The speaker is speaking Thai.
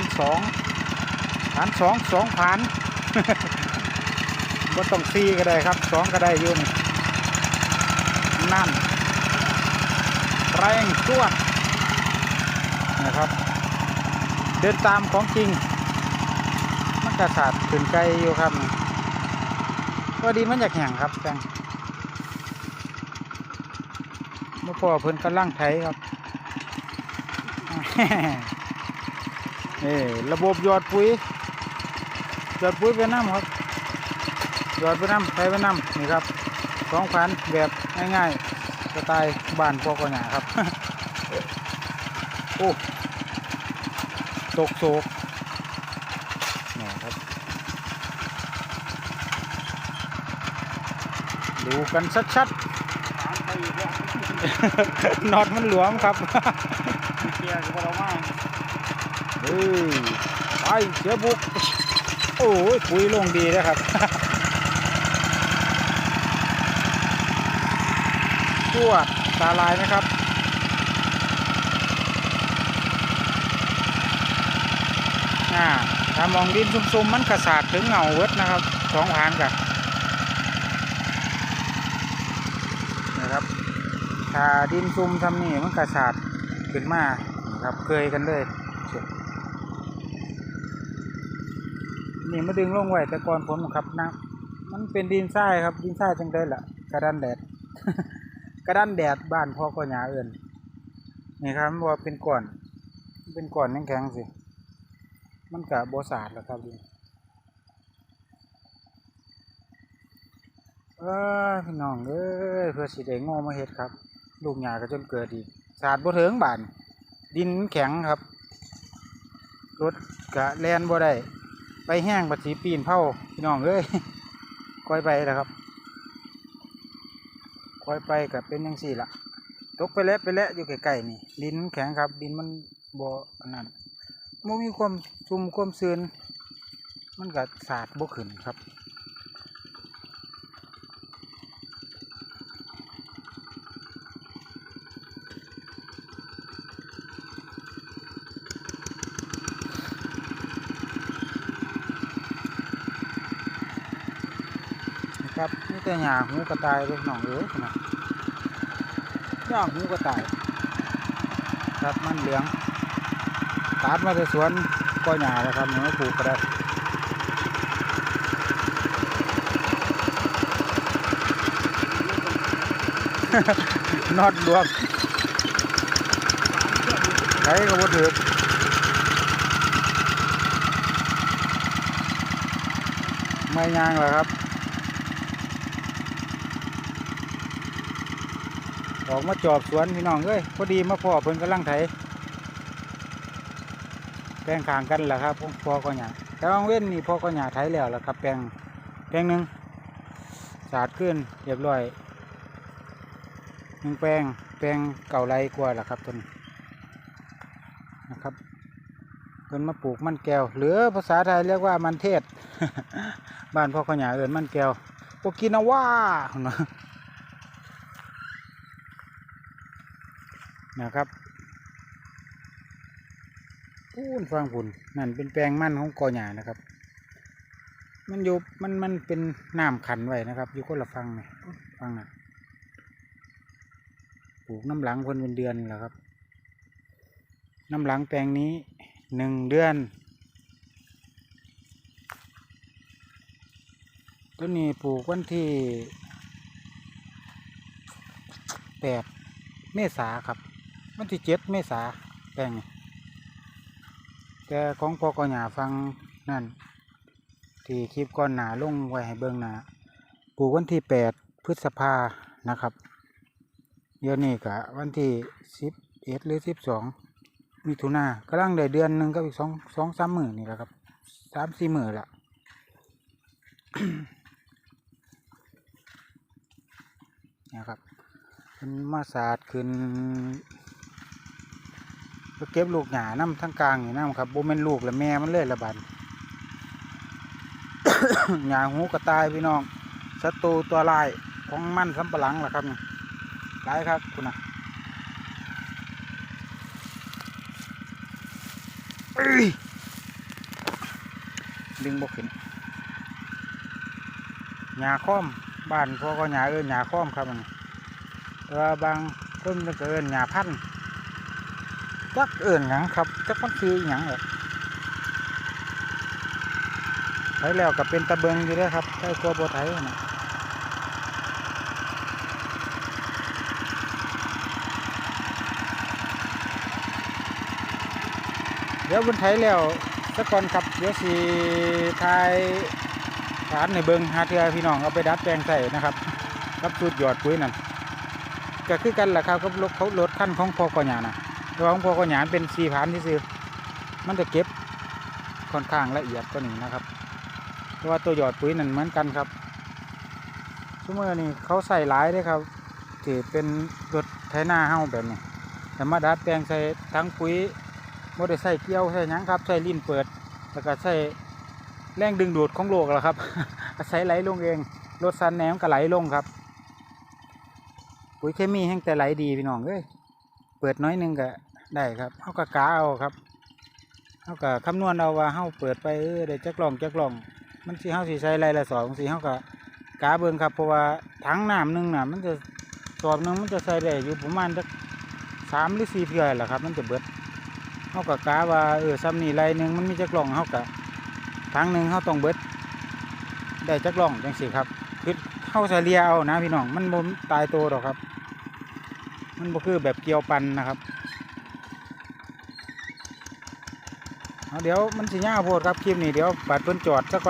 านสองฐานสองสองผ่านก็ต้องซีก็ได้ครับสองก็ได้ยุ่นนั่นแรงจวดนะครับ เดินตามของจริง มันกระสาดถึงไกลอยู่ครับก็ดีมันอยากแห่งครับจังเมื่อพอเพิ่นกำลังไถครับ นี่ระบบหยอดปุ๋ยหยอดปุ๋ยไปน้ำครับหยอดไปน้ำไถไปน้ำนี่ครับสองพันแบบง่ายๆสไตล์บ้านพอกหยาครับ โอ้ตกโศกนี่ครับ ดูกันชัดๆน็อตมันหลวมครับเกียร์กับเรามาก เฮ้ยไปเสือบุก โอ้ยปุ๋ยลงดีนะครับจวดตาลายไหมครับอ่าถ้ามองดินซุ่มๆมันกระสาดถึงเงาเวิดนะครับสองหางกับนะครับถ้าดินซุ่มทำนี่มันกระสาดขึ้นมานะครับเคยกันเลย นี่มาดึงลงไว้แต่ก่อนผมครับนะมันเป็นดินทรายครับดินทรายจังได้ละกระดานแดด กระดานแดดบ้านพ่อก็หยาเอื่นนี่ครับว่าเป็นก่อน เป็นก่อนแข็งๆสิมันกับโบสาดแล้วครับดินเออพี่น้องเอ้ยเพื่อสิได้โง่มาเฮ็ดครับ ลูกหยาก็จนเกิดอีกสาดบ่เถิงบาน ดินแข็งครับรถกะแลนบ่ได้ ไปแห้งบัดสีปีนเผาพี่น้องเอ้ยคอยไปนะครับคอยไปกับเป็นยังสี่ละตกไปแล้วไปแล้วอยู่ใกล้ๆนี่ดินแข็งครับ ดินมันบ่อนั่นมันมีความชุ่มความซึนมันก็สาดบ่ขึ้นครับ ครับนี่แต่หญ้าหูกระต่ายเลยน้องเอ๋ยนะหญ้าหูกระต่ายครับมันเหลืองตัดมาจากสวนก็หญ้าแล้วครับเนี่ยมาปลูกก็ได้นอดรวมใช้ก็บ่ถือไม่ยางเหรอครับ ออกมาจอบสวนพี่น้องเอ้ยพอดีมาพ่อเพิ่นกำลังไถแปลงขางกันแหละครับพอก็หยาแต่ว่างเว้นนี่พ่อก็หยาไถแล้วละครับ แปลงแปลงหนึ่งสาดขึ้นเรียบร้อยหนึ่งแปลงแปลงเก่าไรกว่าละครับต้นนะครับเพิ่นมาปลูกมันแก้ว หรือภาษาไทยเรียกว่ามันเทศ บ้านพ่อก็หยาเอินมันแก้วโอกินาว่า นะครับพูนฟังผุนนั่นเป็นแปลงมั่นของกอหยานะครับ มันอยู่มันมันเป็นน้ำขันไว้นะครับ อยู่คนละฟังไงฟังน่ะปลูกน้ำหลังคนเป็นเดือนแหละครับ น้ำหลังแปลงนี้หนึ่งเดือนต้นนี้ปลูกวันที่แปดเมษาครับ วันที่เจ็ดเมษาแปลงแต่ของพ่อกอหยาฟังนั่น ที่คลิปก่อนหนาลงไว้ให้เบิ่งหนาปลูกวันที่แปดพฤษภานะครับเดี๋ยวนี้กะวันที่สิบเอ็ดหรือสิบสองมิถุนากำลังได้เดือนหนึ่งก็อีกสองสองสามหมื่นนี่แหละครับสามสี่หมื่นละนะครับเป็นมาสาดขึ้น เก็บลูกหยาน้ำทั้งกลางนี่น้ำครับโบเป็นลูกและแม่มันเลยละบันหยาหูกระต่ายพี่น้องศัตรูตัวลายของมันสำปะหลังล่ะครับนี่ลายครับคุณนะดึงบกขึ้นหญ้าค้อมบ้านพวกก็หญ้าเอิ้นหญ้าค้อมครับมันแต่ว่าบางคนมันก็เอิ้นหญ้าพันธุ์ จักเอิ้นหยังครับ จักมันคือหยังเหรอไถแล้วก็เป็นตะเบิงอยู่ด้อครับใกล้กลัวบัไถนะเดี๋ยวบนไถแล้วสักก่อนครับ เดี๋ยวสิทายฐานในเบิงหาเทือพี่น้องเอาไปดัดแปลงใส่นะครับรับสูตรหยอดปุ๋ยนั่นก็คือกันแหละครับกับรถเขารถขั้นของพอกอหยานะ แต่ว่าของพอกอหยาเป็นสีผานที่ซื้อมันจะเก็บค่อนข้างละเอียดกว่านี้นะครับ เพราะว่าตัวหยอดปุ๋ยนั่นเหมือนกันครับชั่วโมงนี้เขาใส่หลายเลยครับที่เป็นรถไถนาเฮาแบบนี้แต่มาดัดแปลงใส่ทั้งปุ๋ยบ่ได้ใส่เกี่ยวใส่หยังครับใส่ลิ้นเปิด แล้วก็ใส่แรงดึงดูดของโลกแหละครับอาศัยไหลลงเองรถซันแหนมก็ไหลลงครับ ปุ๋ยเคมีแห้งแต่ไหลดีพี่น้องเอ้ยเปิดน้อยนึงก็ ได้ครับเฮาก็กาเอาครับเฮาก็คำนวณเอาว่าเฮาเปิดไปเออได้จักล่องจักล่อง มันสิเฮาสิใช้ไรละสองสิเฮาก็กาเบิ่งครับเพราะว่าถังน้ำหนึ่งน่ะ มันจะสอบหนึ่งมันจะใส่ได้อยู่ประมาณจักสามหรือสี่เทื่อแหละครับ มันจะเบิดเฮาก็กาว่าเออซ้ำนี่ไรหนึ่งมันมีจักล่องเฮาก็ถังหนึ่งเฮาต้องเบิด ได้จักล่องจังสิครับคือเฮาเฉลี่ยเอานะพี่น้องมันบ่ตายตัวดอกครับ มันบ่คือแบบเกี่ยวปันนะครับเอา เดี๋ยวมันสิยาวโพดครับคลิปนี้เดี๋ยวปัดเพิ่นจอดซะก่อน